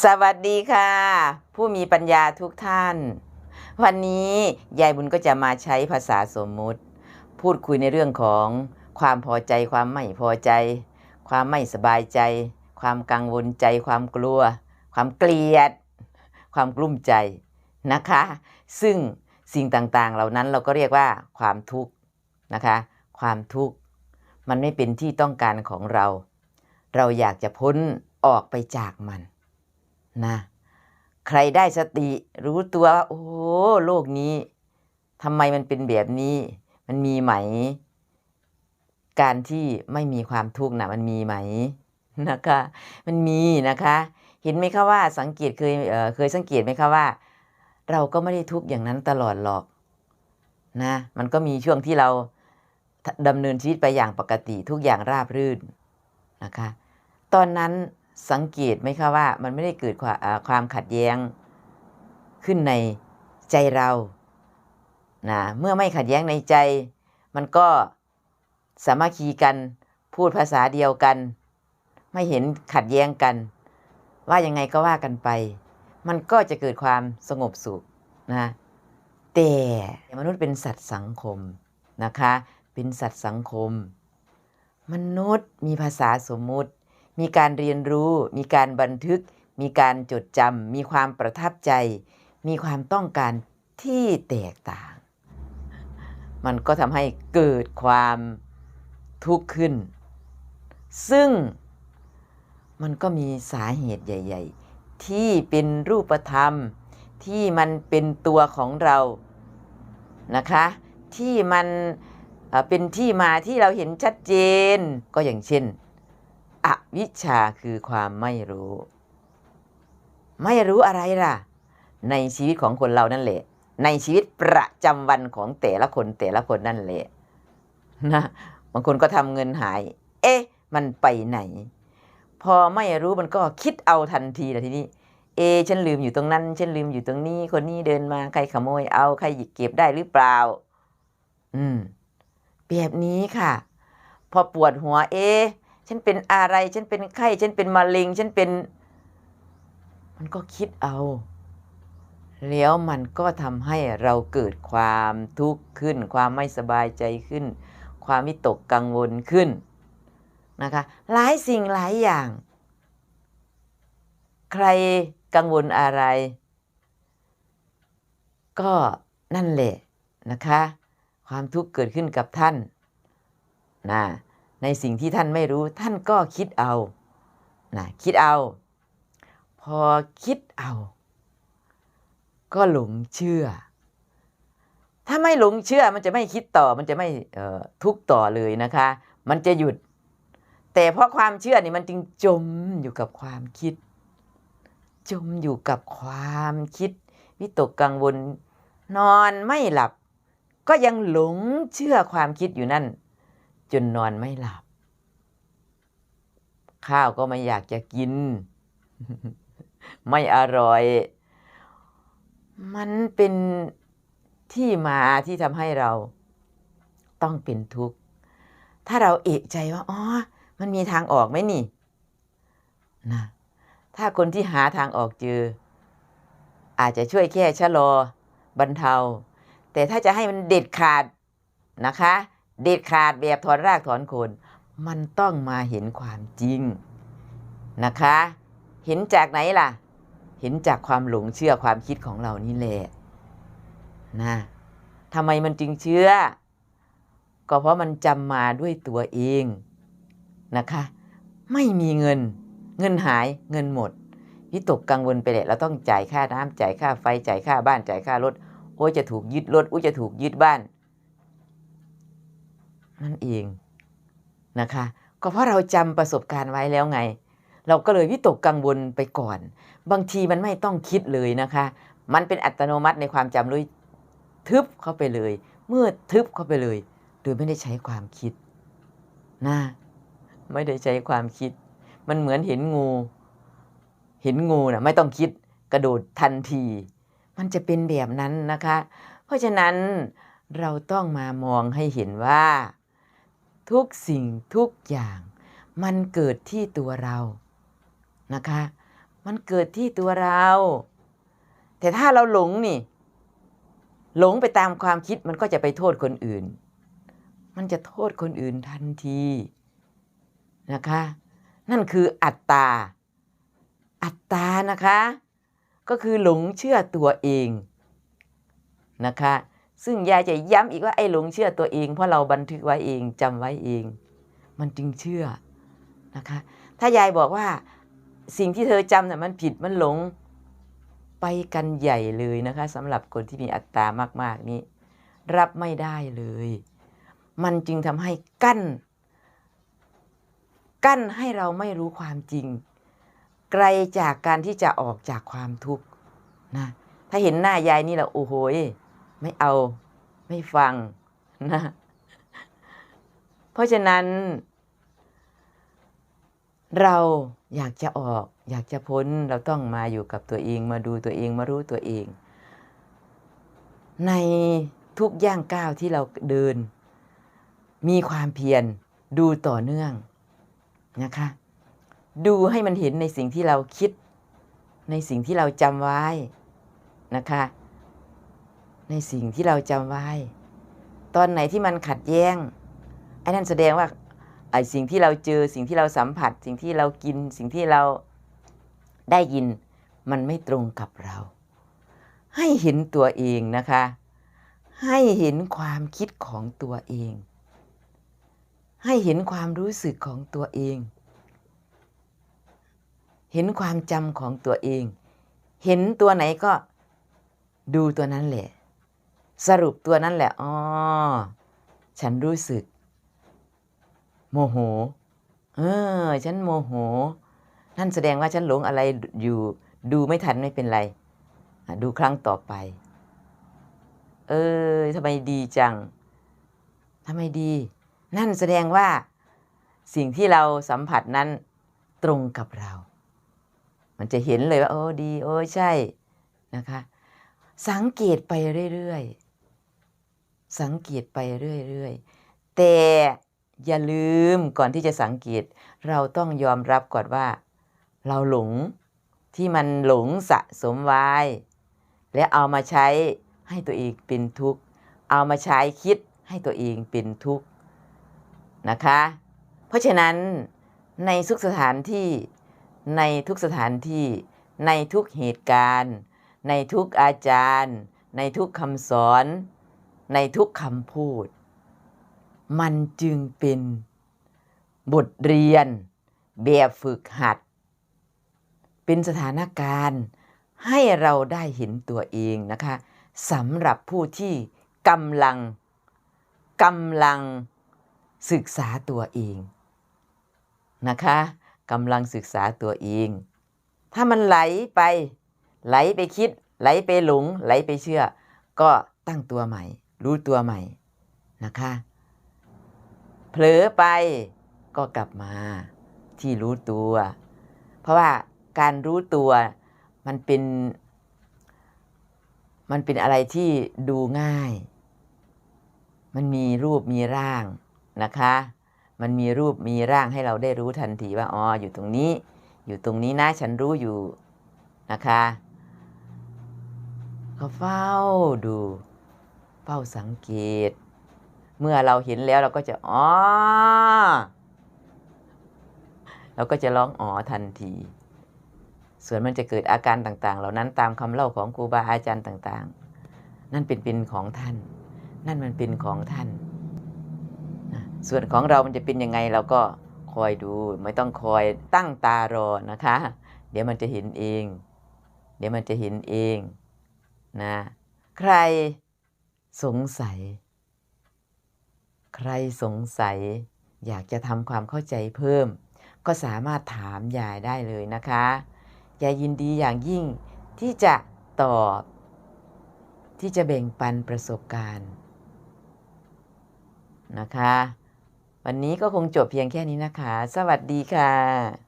สวัสดีค่ะ ผู้มีปัญญาทุกท่าน วันนี้ยายบุญก็จะมาใช้ภาษาสมมุติ พูดคุยในเรื่องของความพอใจ ความไม่พอใจ ความไม่สบายใจ ความกังวลใจ ความกลัว ความเกลียด ความกลุ้มใจนะคะ ซึ่งสิ่งต่างๆ เหล่านั้นเราก็เรียกว่าความทุกข์นะคะ ความทุกข์มันไม่เป็นที่ต้องการของเรา เราอยากจะพ้นออกไปจากมัน นะใครได้สติรู้ตัวว่าโอ้โลกนี้ทำไมมันเป็นแบบนี้ มันมีไหม การที่ไม่มีความทุกข์นะมันมีไหมนะคะ มันมีนะคะ เห็นไหมคะว่าสังเกตเคยเเคยสังเกตไหมคะว่า เราก็ไม่ได้ทุกข์อย่างนั้นตลอดหรอกนะมันก็มีช่วงที่เราดำเนินชีวิตไปอย่างปกติทุกอย่างราบรื่นนะคะ ตอนนั้น สังเกตไหมคะว่ามันไม่ได้เกิดความขัดแย้งขึ้นในใจเรานะเมื่อไม่ขัดแย้งในใจ มันก็สามัคคีกันพูดภาษาเดียวกัน ไม่เห็นขัดแย้งกัน ว่ายังไงก็ว่ากันไป มันก็จะเกิดความสงบสุขนะแต่มนุษย์เป็นสัตว์สังคมนะคะ เป็นสัตว์สังคม มนุษย์มีภาษาสมมุติ มีการเรียนรู้ มีการบันทึก มีการจดจำ มีความประทับใจ มีความต้องการที่แตกต่าง มันก็ทำให้เกิดความทุกข์ขึ้น ซึ่งมันก็มีสาเหตุใหญ่ ๆ ที่เป็นรูปธรรม ที่มันเป็นตัวของเรานะคะ ที่มันเป็นที่มาที่เราเห็นชัดเจนก็อย่างเช่น วิชาคือความไม่รู้ ไม่รู้อะไรล่ะ ในชีวิตของคนเรานั่นแหละ ในชีวิตประจำวันของแต่ละคนแต่ละคนนั่นแหละนะบางคนก็ทำเงินหาย เอ๊ะ มันไปไหน พอไม่รู้มันก็คิดเอาทันทีนะทีนี้ เอะฉันลืมอยู่ตรงนั้น ฉันลืมอยู่ตรงนี้ คนนี้เดินมาใครขโมยเอาใครหยิบเก็บได้หรือเปล่า อืมแบบนี้ค่ะ พอปวดหัวเอ๊ะ ฉันเป็นอะไร ฉันเป็นไข้ ฉันเป็นมะเร็ง ฉันเป็น มันก็คิดเอา แล้วมันก็ทำให้เราเกิดความทุกข์ขึ้น ความไม่สบายใจขึ้น ความวิตกกังวลขึ้นนะคะ หลายสิ่งหลายอย่าง ใครกังวลอะไร ก็นั่นแหละนะคะ ความทุกข์เกิดขึ้นกับท่านนะ ในสิ่งที่ท่านไม่รู้ท่านก็คิดเอานะคิดเอา พอคิดเอา ก็หลงเชื่อ ถ้าไม่หลงเชื่อมันจะไม่คิดต่อมันจะไม่ทุกต่อเลยนะคะ มันจะหยุด แต่เพราะความเชื่อนี่มันจึงจมอยู่กับความคิด จมอยู่กับความคิด วิตกกังวลนอนไม่หลับ ก็ยังหลงเชื่อความคิดอยู่นั่น จนนอนไม่หลับ ข้าวก็ไม่อยากจะกิน ไม่อร่อย มันเป็นที่มาที่ทำให้เราต้องเป็นทุกข์ ถ้าเราเอกใจว่าอ๋อ มันมีทางออกไหมนี่นะถ้าคนที่หาทางออกเจอ อาจจะช่วยแค่ชะลอบรรเทา แต่ถ้าจะให้มันเด็ดขาดนะคะ เด็ดขาดแบบถอนรากถอนโคนมันต้องมาเห็นความจริงนะคะ เห็นจากไหนล่ะ เห็นจากความหลงเชื่อความคิดของเรานี่แหละนะทำไมมันจึงเชื่อ ก็เพราะมันจำมาด้วยตัวเองนะคะ ไม่มีเงิน เงินหายเงินหมดวิตกกังวลไปแหละเราต้องจ่ายค่าน้ำจ่ายค่าไฟจ่ายค่าบ้านจ่ายค่ารถโอ้ยจะถูกยึดรถโอ้ยจะถูกยึดบ้าน นั่นเองนะคะ ก็เพราะเราจำประสบการณ์ไว้แล้วไง เราก็เลยวิตกกังวลไปก่อน บางทีมันไม่ต้องคิดเลยนะคะ มันเป็นอัตโนมัติในความจำเลยทึบเข้าไปเลย เมื่อทึบเข้าไปเลย โดยไม่ได้ใช้ความคิดนะไม่ได้ใช้ความคิด มันเหมือนเห็นงู เห็นงูนะไม่ต้องคิดกระโดดทันที มันจะเป็นแบบนั้นนะคะ เพราะฉะนั้นเราต้องมามองให้เห็นว่า ทุกสิ่งทุกอย่าง มันเกิดที่ตัวเรานะคะ มันเกิดที่ตัวเรา แต่ถ้าเราหลงนี่ หลงไปตามความคิดมันก็จะไปโทษคนอื่น มันจะโทษคนอื่นทันทีนะคะ นั่นคืออัตตา อัตตานะคะ ก็คือหลงเชื่อตัวเองนะคะ ซึ่งยายจะย้ำอีกว่าไอ้หลงเชื่อตัวเอง เพราะเราบันทึกไว้เองจำไว้เอง มันจึงเชื่อนะคะ ถ้ายายบอกว่าสิ่งที่เธอจำน่ะมันผิดมันหลงไปกันใหญ่เลยนะคะสำหรับคนที่มีอัตตามาก ๆ นี้ รับไม่ได้เลย มันจึงทำให้กั้น กั้นให้เราไม่รู้ความจริง ไกลจากการที่จะออกจากความทุกข์นะถ้าเห็นหน้ายายนี่แหละโอ้โห ไม่เอาไม่ฟังนะ เพราะฉะนั้น เราอยากจะออก อยากจะพ้นเราต้องมาอยู่กับตัวเองมาดูตัวเองมารู้ตัวเอง ในทุกย่างก้าวที่เราเดิน มีความเพียรดูต่อเนื่องนะคะ ดูให้มันเห็นในสิ่งที่เราคิด ในสิ่งที่เราจำไว้นะคะ ในสิ่งที่เราจำไว้ ตอนไหนที่มันขัดแย้งไอ้นั่นแสดงว่าไอ้สิ่งที่เราเจอสิ่งที่เราสัมผัส สิ่งที่เรากินสิ่งที่เราได้ยิน มันไม่ตรงกับเรา ให้เห็นตัวเองนะคะ ให้เห็นความคิดของตัวเอง ให้เห็นความรู้สึกของตัวเอง เห็นความจำของตัวเอง เห็นตัวไหนก็ดูตัวนั้นแหละ สรุปตัวนั้นแหละอ๋อฉันรู้สึก โมโห เออ ฉันโมโห นั่นแสดงว่าฉันหลงอะไรอยู่ ดูไม่ทันไม่เป็นไร ดูครั้งต่อไป เออทำไมดีจังทำไมดี นั่นแสดงว่า สิ่งที่เราสัมผัสนั้นตรงกับเรา มันจะเห็นเลยว่า โอ้ดี โอ้ใช่นะคะ สังเกตไปเรื่อยๆ สังเกตไปเรื่อยๆ แต่อย่าลืมก่อนที่จะสังเกต เราต้องยอมรับก่อนว่า เราหลงที่มันหลงสะสมไว้และเอามาใช้ให้ตัวเองเป็นทุกข์ เอามาใช้คิดให้ตัวเองเป็นทุกข์นะคะ เพราะฉะนั้นในทุกสถานที่ในทุกสถานที่ ในทุกเหตุการณ์ ในทุกอาจารย์ ในทุกคำสอน ในทุกคำพูด มันจึงเป็นบทเรียนแบบฝึกหัด เป็นสถานการณ์ให้เราได้เห็นตัวเองนะคะสำหรับผู้ที่กำลังกำลังศึกษาตัวเองนะคะกำลังศึกษาตัวเอง ถ้ามันไหลไป ไหลไปคิด ไหลไปหลง ไหลไปเชื่อ ก็ตั้งตัวใหม่ รู้ตัวใหม่นะคะเผลอไปก็กลับมาที่รู้ตัว เพราะว่าการรู้ตัวมันเป็น มันเป็นอะไรที่ดูง่าย มันมีรูปมีร่างนะคะ มันมีรูปมีร่างให้เราได้รู้ทันทีว่าอ๋ออยู่ตรงนี้ อยู่ตรงนี้นะฉันรู้อยู่นะคะ ก็เฝ้าดู เฝ้าสังเกต เมื่อเราเห็นแล้วเราก็จะอ๋อเราก็จะร้องอ๋อทันที ส่วนมันจะเกิดอาการต่าง ๆ เหล่านั้นตามคำเล่าของครูบาอาจารย์ต่างๆ นั่นเป็นเป็นของท่าน นั่นมันเป็นของท่าน ส่วนของเรามันจะเป็นยังไงเราก็คอยดู ไม่ต้องคอยตั้งตารอนะคะ เดี๋ยวมันจะเห็นเอง เดี๋ยวมันจะเห็นเองนะ ใคร สงสัย ใครสงสัย อยากจะทำความเข้าใจเพิ่ม ก็สามารถถามยายได้เลยนะคะยายยินดีอย่างยิ่งที่จะตอบ ที่จะแบ่งปันประสบการณ์นะคะ วันนี้ก็คงจบเพียงแค่นี้นะคะ สวัสดีค่ะ